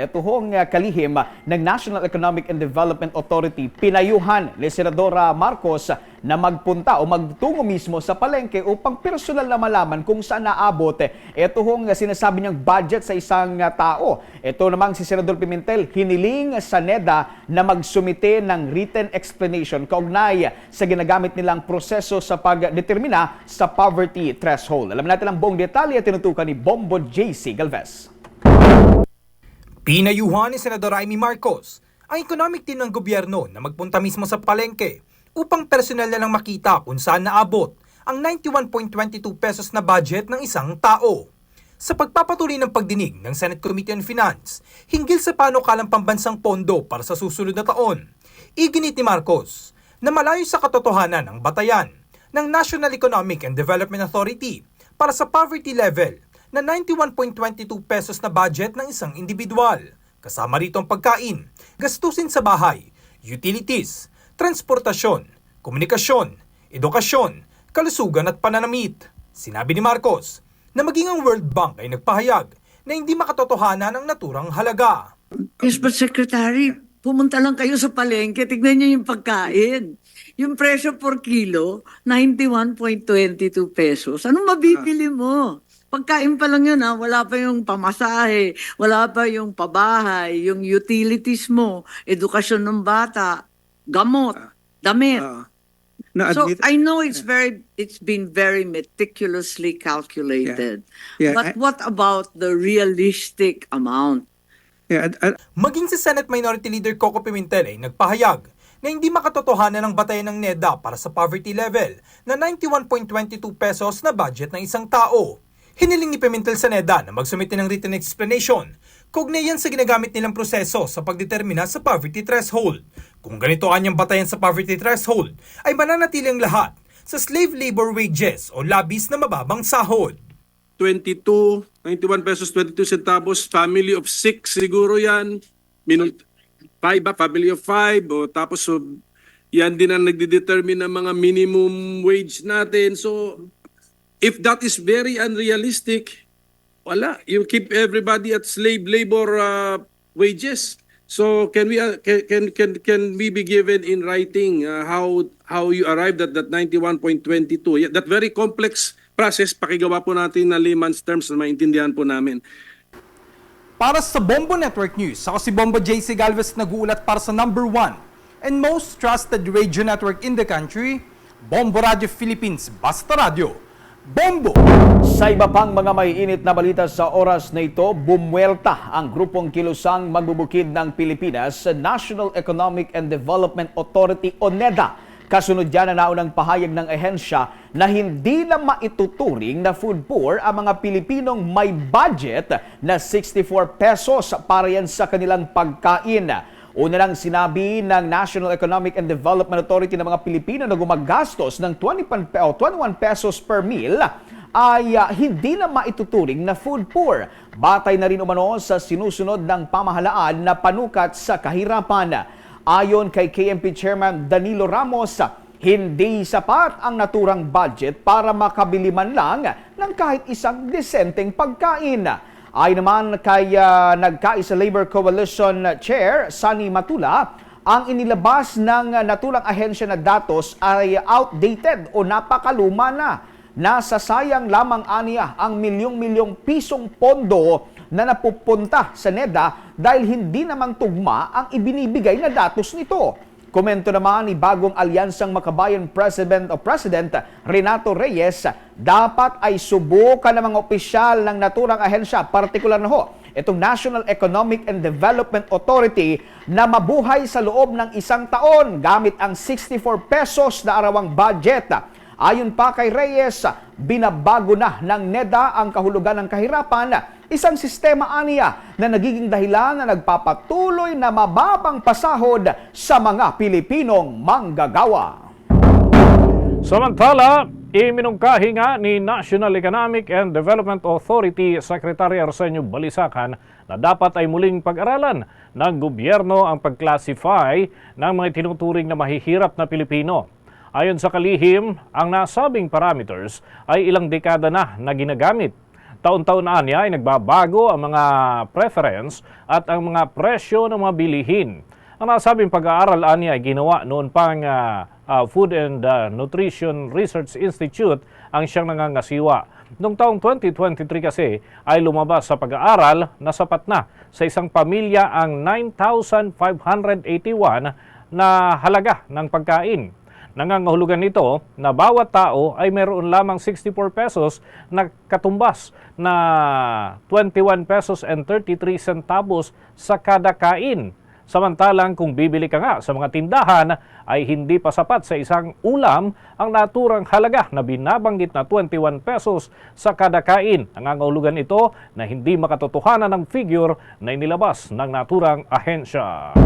Ito hong uh, kalihim uh, ng National Economic and Development Authority, pinayuhan ni Senadora Marcos uh, na magpunta o magtungo mismo sa palengke upang personal na malaman kung saan naabot ito hong sinasabi niyang budget sa isang tao. Ito namang si Senador Pimentel, hiniling sa NEDA na magsumite ng written explanation kaugnay sa ginagamit nilang proseso sa pagdetermina sa poverty threshold. Alam natin ang buong detalye tinutukan ni Bombo JC Galvez. Pinayuhan ni Senador Amy Marcos ang economic team ng gobyerno na magpunta mismo sa palengke upang personal na lang makita kung saan naabot ang 91.22 pesos na budget ng isang tao. Sa pagpapatuloy ng pagdinig ng Senate Committee on Finance hinggil sa panukalang pambansang pondo para sa susunod na taon, iginit ni Marcos na malayo sa katotohanan ang batayan ng National Economic and Development Authority para sa poverty level na 91.22 pesos na budget ng isang individual. Kasama rito ang pagkain, gastusin sa bahay, utilities, transportasyon, komunikasyon, edukasyon, kalusugan at pananamit. Sinabi ni Marcos na maging ang World Bank ay nagpahayag na hindi makatotohanan ang naturang halaga. But Secretary, pumunta lang kayo sa palengke, tignan niyo yung pagkain. Yung presyo per kilo, 91.22 pesos. Anong mabibili mo? Pagkain pa lang yun, ha? wala pa yung pamasahe, wala pa yung pabahay, yung utilities mo, edukasyon ng bata, gamot, damit. Ah, so na-admit, I know it's very, it's been very meticulously calculated. Yeah, but I- what about the realistic amount? yeah, ad- ad- Maging si Senate Minority Leader Coco Pimentel ay nagpahayag na hindi makatotohanan ang batayan ng NEDA para sa poverty level na 91.22 pesos na budget ng isang tao. Hiniling ni Pimentel sa NEDA na magsumite ng written explanation kaugnay yan sa ginagamit nilang proseso sa pagdetermina sa poverty threshold. Kung ganito kanyang batayan sa poverty threshold, ay mananatili ang lahat sa slave labor wages o labis na mababang sahod. 22, 91 pesos 22 centavos, family of 6 siguro yan. Minul 5 ba? Family of 5. O tapos so, yan din ang nagdedetermine ng mga minimum wage natin. So, if that is very unrealistic, wala. You keep everybody at slave labor uh, wages. So can we uh, can, can can we be given in writing uh, how how you arrived at that 91.22? Yeah, that very complex process pakigawa po natin na layman's terms na maintindihan po namin. Para sa Bombo Network News, ako si Bombo JC Galvez nag-uulat para sa number one and most trusted radio network in the country, Bombo Radio Philippines, Basta Radio. Bombo! Sa iba pang mga may init na balita sa oras na ito, bumwelta ang grupong kilusang magbubukid ng Pilipinas sa National Economic and Development Authority o NEDA. Kasunod yan ang naunang pahayag ng ehensya na hindi na maituturing na food poor ang mga Pilipinong may budget na 64 pesos para yan sa kanilang pagkain. Una lang sinabi ng National Economic and Development Authority ng mga Pilipino na gumagastos ng 20 pan- o 21 pesos per meal ay ah, hindi na maituturing na food poor. Batay na rin umano sa sinusunod ng pamahalaan na panukat sa kahirapan. Ayon kay KMP Chairman Danilo Ramos, hindi sapat ang naturang budget para makabili man lang ng kahit isang desenteng pagkain. Ay naman kay ah, nagkaisa Labor Coalition Chair Sunny Matula, ang inilabas ng natulang ahensya na datos ay outdated o napakaluma na. Nasasayang lamang aniya ang milyong-milyong pisong pondo na napupunta sa NEDA dahil hindi naman tugma ang ibinibigay na datos nito. Komento naman ni bagong alyansang makabayan President o President Renato Reyes, dapat ay subukan ng mga opisyal ng naturang ahensya, partikular na ho, itong National Economic and Development Authority na mabuhay sa loob ng isang taon gamit ang 64 pesos na arawang budget. Ayon pa kay Reyes, binabago na ng NEDA ang kahulugan ng kahirapan, isang sistema aniya na nagiging dahilan na nagpapatuloy na mababang pasahod sa mga Pilipinong manggagawa. Samantala, iminungkahi nga ni National Economic and Development Authority Secretary Arsenio Balisacan na dapat ay muling pag-aralan ng gobyerno ang pag-classify ng mga tinuturing na mahihirap na Pilipino. Ayon sa kalihim, ang nasabing parameters ay ilang dekada na na ginagamit. Taon-taon na niya ay nagbabago ang mga preference at ang mga presyo ng mga bilihin. Ang nasabing pag-aaral niya ay ginawa noon pang ah, ah, Food and ah, Nutrition Research Institute ang siyang nangangasiwa. Noong taong 2023 kasi ay lumabas sa pag-aaral na sapat na sa isang pamilya ang 9,581 na halaga ng pagkain. Nangangahulugan nito na bawat tao ay mayroon lamang 64 pesos na katumbas na 21 pesos and 33 centavos sa kada kain. Samantalang kung bibili ka nga sa mga tindahan ay hindi pa sapat sa isang ulam ang naturang halaga na binabanggit na 21 pesos sa kada kain. Nangangahulugan ito na hindi makatotohanan ng figure na inilabas ng naturang ahensya.